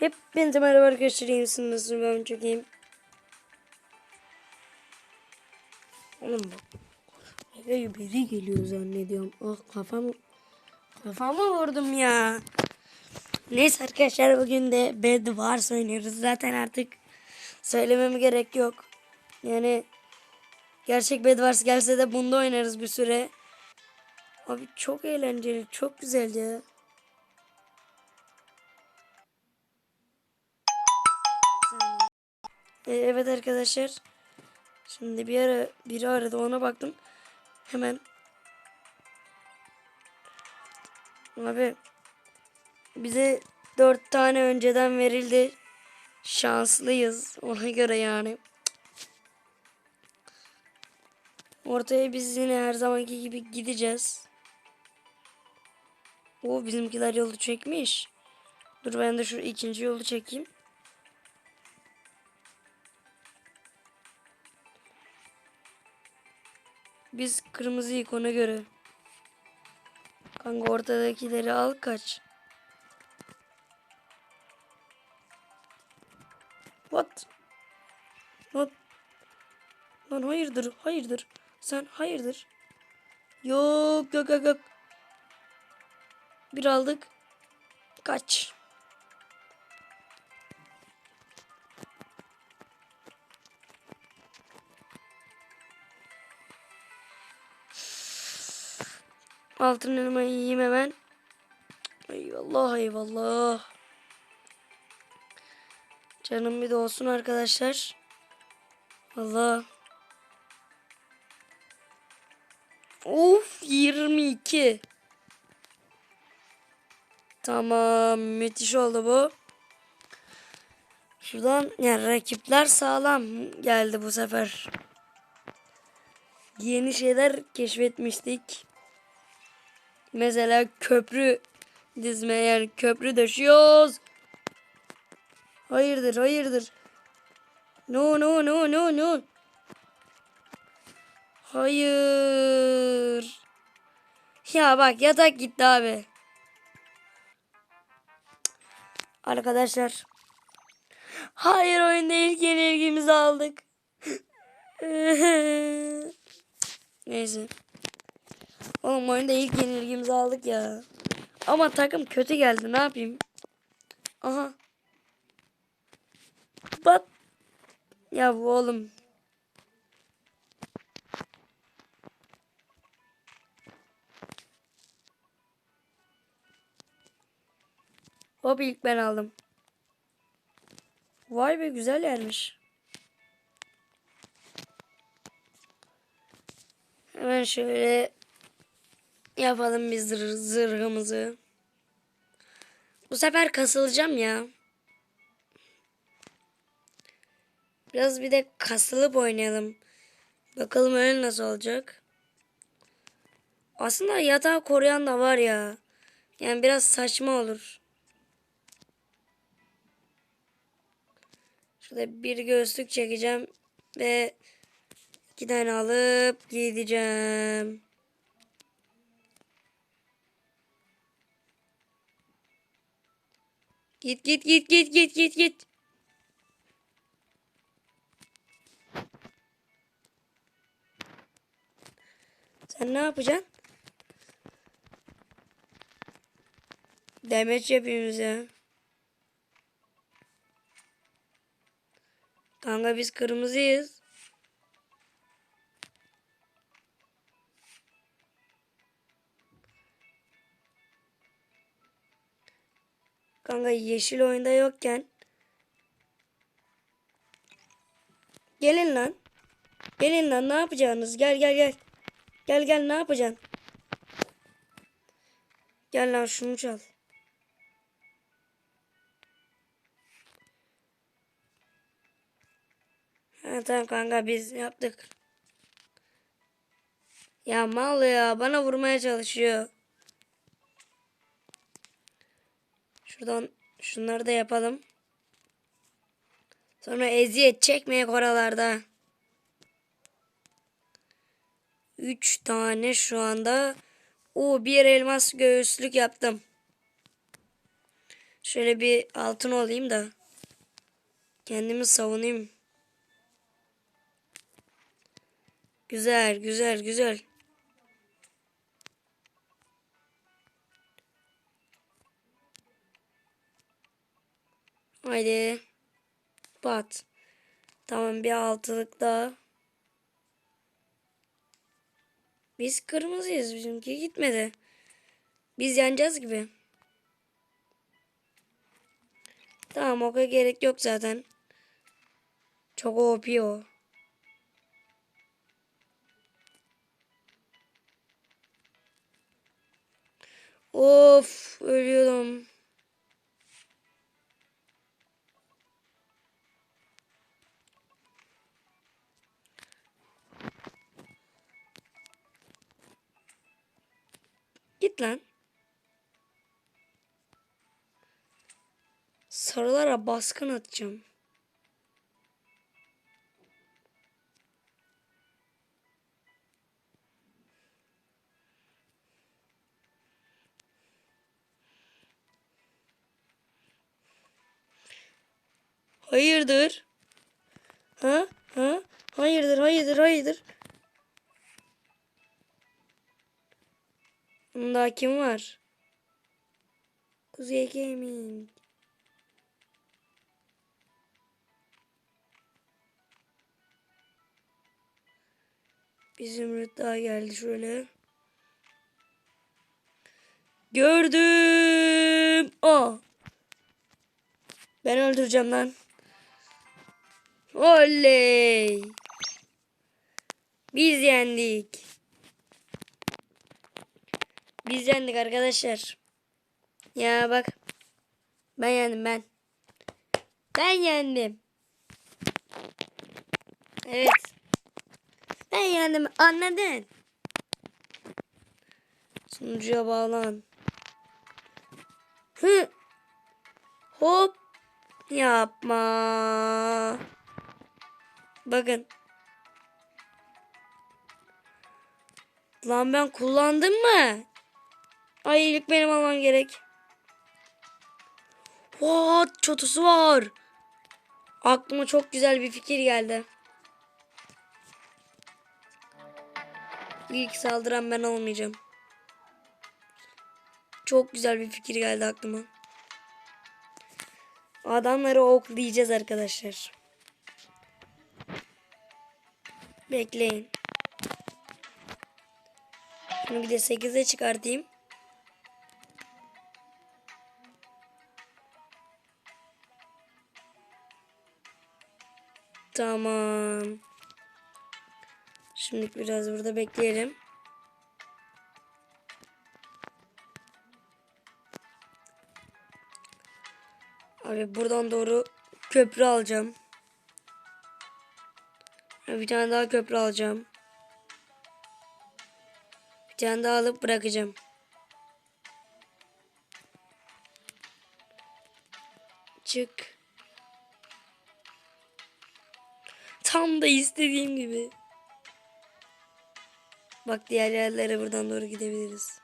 Hepinize merhaba arkadaşlar. İyi misiniz? Ben çok iyiyim. Oğlum bak. Eve biri geliyor zannediyorum. Ah kafamı kafamı vurdum ya. Neyse arkadaşlar bugün de Bed Wars oynuyoruz. Zaten artık söylememe gerek yok. Yani gerçek Bed Wars gelse de bunda oynarız bir süre. Abi çok eğlenceli, çok güzel ya. Ee, evet arkadaşlar. Şimdi bir ara biri aradı ona baktım. Hemen. Abi bize dört tane önceden verildi. Şanslıyız ona göre yani. Ortaya biz yine her zamanki gibi gideceğiz. O bizimkiler yolu çekmiş. Dur ben de şu ikinci yolu çekeyim. Biz kırmızı ikona göre. Kanka ortadakileri al kaç. What? What? Lan hayırdır, hayırdır. Sen hayırdır. Yok, yok, yok, yok. Bir aldık. Kaç. Altın elmayı yiyeyim hemen. Eyvallah eyvallah. Canım bir de olsun arkadaşlar. Allah. Of 22. Tamam müthiş oldu bu. Şuradan yani rakipler sağlam geldi bu sefer. Yeni şeyler keşfetmiştik. Mesela köprü dizme yani köprü döşüyoruz. Hayırdır hayırdır. No no no no no. Hayır. Ya bak yatak gitti abi. Arkadaşlar. Hayır oyunda ilk yenilgimizi aldık. Neyse. Oğlum oyunda ilk yenilgimizi aldık ya. Ama takım kötü geldi ne yapayım. Aha. Bat. Ya bu oğlum. Hop ilk ben aldım. Vay be güzel yermiş. Hemen şöyle yapalım biz zır zırhımızı. Bu sefer kasılacağım ya. Biraz bir de kasılıp oynayalım. Bakalım öyle nasıl olacak. Aslında yatağı koruyan da var ya. Yani biraz saçma olur. Şurada bir göğüslük çekeceğim. Ve iki tane alıp gideceğim. Git git git git git git git. Sen ne yapacaksın? Demeç yapayım bize. Kanka biz kırmızıyız. Kanka yeşil oyunda yokken. Gelin lan. Gelin lan ne yapacaksınız? Gel gel gel. Gel gel ne yapacaksın? Gel lan şunu çal. Ha, tamam kanka biz yaptık. Ya mal ya bana vurmaya çalışıyor. Şuradan şunları da yapalım. Sonra eziyet çekmeyek oralarda. Üç tane şu anda. O bir elmas göğüslük yaptım. Şöyle bir altın olayım da. Kendimi savunayım. Güzel, güzel, güzel. Haydi. Bat. Tamam bir altılık daha. Biz kırmızıyız bizimki gitmedi. Biz yeneceğiz gibi. Tamam oka gerek yok zaten. Çok OP o. Of ölüyorum. Lan. Sarılara baskın atacağım. Hayırdır? Ha? Ha? Hayırdır, hayırdır, hayırdır. Bunda kim var? Kuzey Gaming. Bir zümrüt daha geldi şöyle. Gördüm. Aa. Ben öldüreceğim lan. Oley. Biz yendik. Biz yendik arkadaşlar. Ya bak. Ben yendim ben. Ben yendim. Evet. Ben yendim. Anladın. Sunucuya bağlan. Hı. Hop. Yapma. Bakın. Lan ben kullandım mı? Ay ilk benim almam gerek. What? Çatısı var. Aklıma çok güzel bir fikir geldi. İlk saldıran ben olmayacağım. Çok güzel bir fikir geldi aklıma. Adamları oklayacağız arkadaşlar. Bekleyin. Bunu bir de 8'e çıkartayım. Tamam. Şimdi biraz burada bekleyelim. Abi buradan doğru köprü alacağım. Bir tane daha köprü alacağım. Bir tane daha alıp bırakacağım. Çık. Tam da istediğim gibi. Bak diğer yerlere buradan doğru gidebiliriz.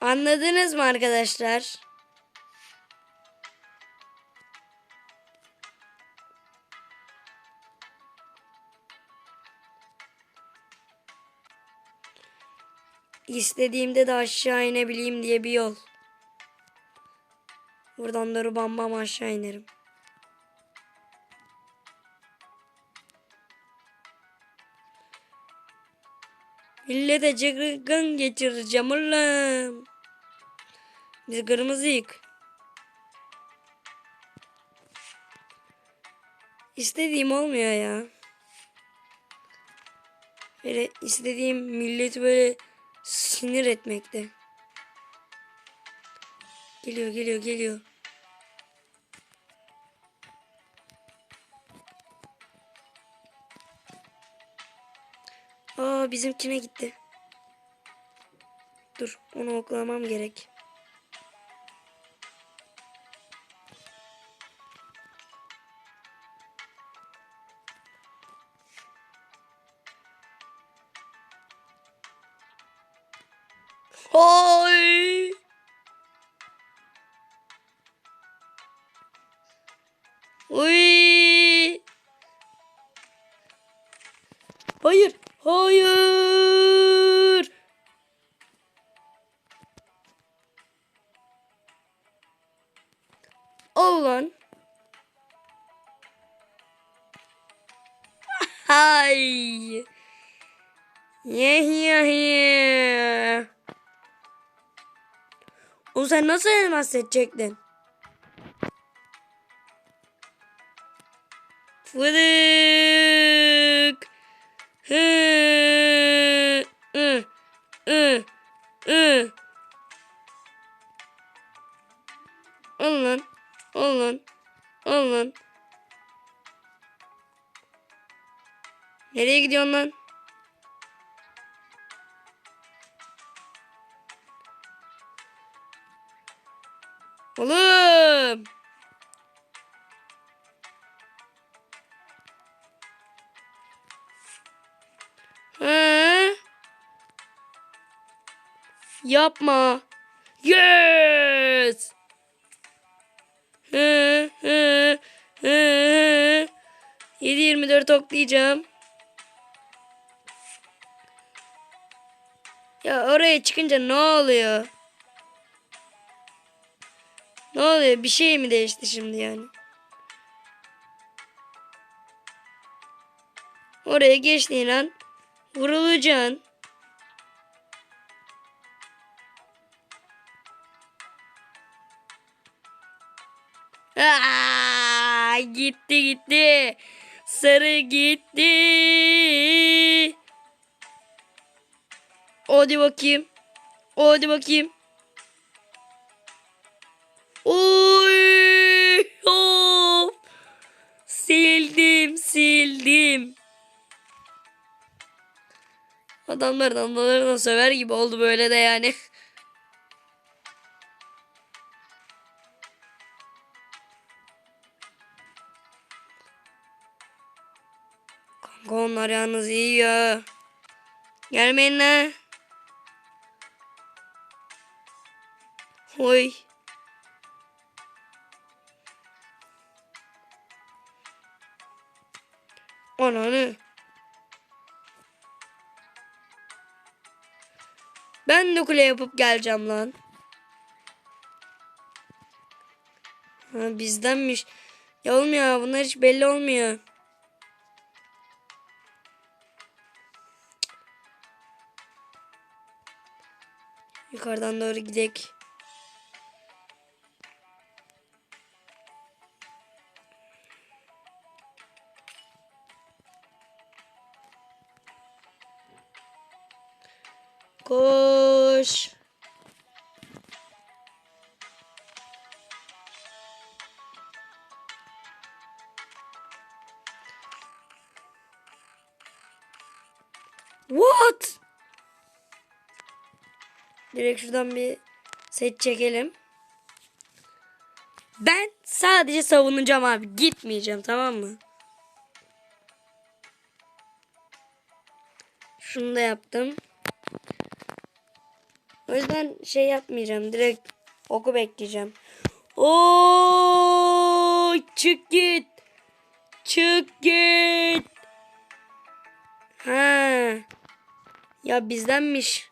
Anladınız mı arkadaşlar? İstediğimde de aşağı inebileyim diye bir yol. Buradan doğru bam bam aşağı inerim. Millete cıgın geçireceğim ulan. Biz kırmızıyık. İstediğim olmuyor ya. Böyle istediğim milleti böyle sinir etmekte. Geliyor geliyor geliyor. Aa bizimkine gitti. Dur onu oklamam gerek. Uy. Hayır. Hayır. Al lan. Hay. Yeah, yeah, yeah. O sen nasıl elmas edecektin? Vıdık. Hı. Hı. Hı. Alın. Alın. Alın. Nereye gidiyorsun lan? Yapma. Yes. Hı hı hı. 7-24 oklayacağım. Ya oraya çıkınca ne oluyor? Ne oluyor? Bir şey mi değişti şimdi yani? Oraya geçtiğin an vurulacaksın. Aa, gitti gitti. Sarı gitti. Hadi bakayım. Hadi bakayım. Oy! Of! Sildim, sildim. Adamlar damlalarına söver gibi oldu böyle de yani. Kanka onlar yalnız iyi ya. Gelmeyin lan. Oy. Ananı. Ben de kule yapıp geleceğim lan. Ha, bizdenmiş. Ya olmuyor bunlar hiç belli olmuyor. Yukarıdan doğru gidek. Koş. What? Direkt şuradan bir set çekelim. Ben sadece savunacağım abi. Gitmeyeceğim tamam mı? Şunu da yaptım. O yüzden şey yapmayacağım. Direkt oku bekleyeceğim. Oo, çık git. Çık git. Ha. Ya bizdenmiş.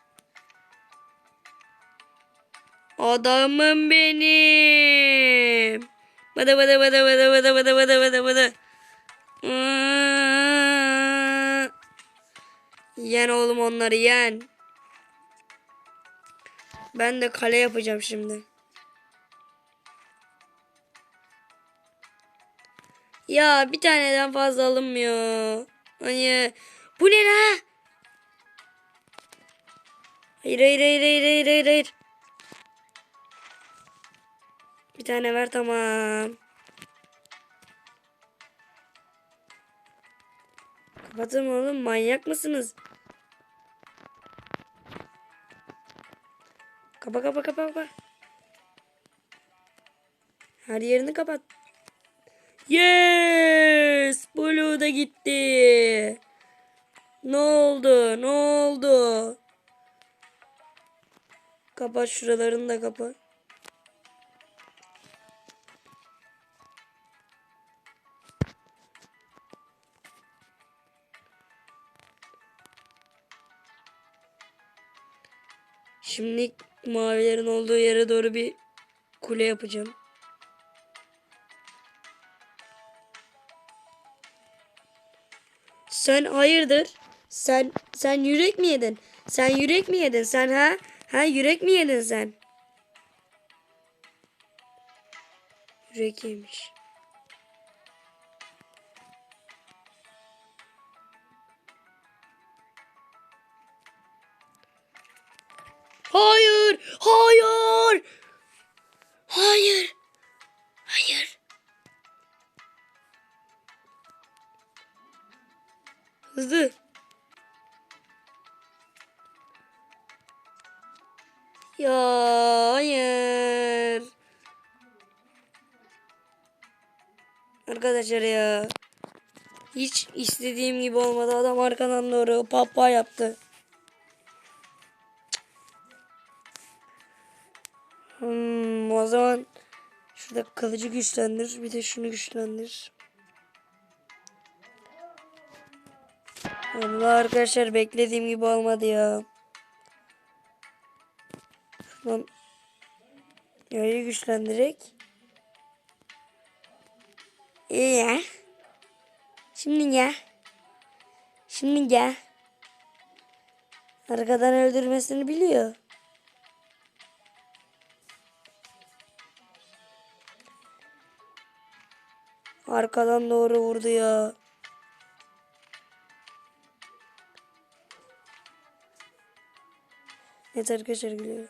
Adamım benim. Bada bada bada bada bada bada bada bada bada. Yen oğlum onları yen. Ben de kale yapacağım şimdi. Ya bir taneden fazla alınmıyor. Hani bu ne la? Hayır hayır hayır hayır hayır. hayır. Bir tane ver tamam. Kapatın oğlum manyak mısınız? Kapa kapa kapa kapa. Her yerini kapat. Yes! Blue da gitti. Ne oldu? Ne oldu? Kapat şuralarını da kapat. Şimdi mavilerin olduğu yere doğru bir kule yapacağım. Sen hayırdır? Sen sen yürek mi yedin? Sen yürek mi yedin? Sen ha? Ha yürek mi yedin sen? Yürek yemiş. Hayır! Hayır! Hayır! Hayır! Hızlı. Ya hayır. Arkadaşlar ya. Hiç istediğim gibi olmadı. Adam arkadan doğru papa yaptı. Şurada kılıcı güçlendir. Bir de şunu güçlendir. Allah arkadaşlar beklediğim gibi olmadı ya. Şuradan yayı güçlendirerek. İyi ya. Şimdi gel. Şimdi gel. Arkadan öldürmesini biliyor. Arkadan doğru vurdu ya. Evet arkadaşlar gülüyor.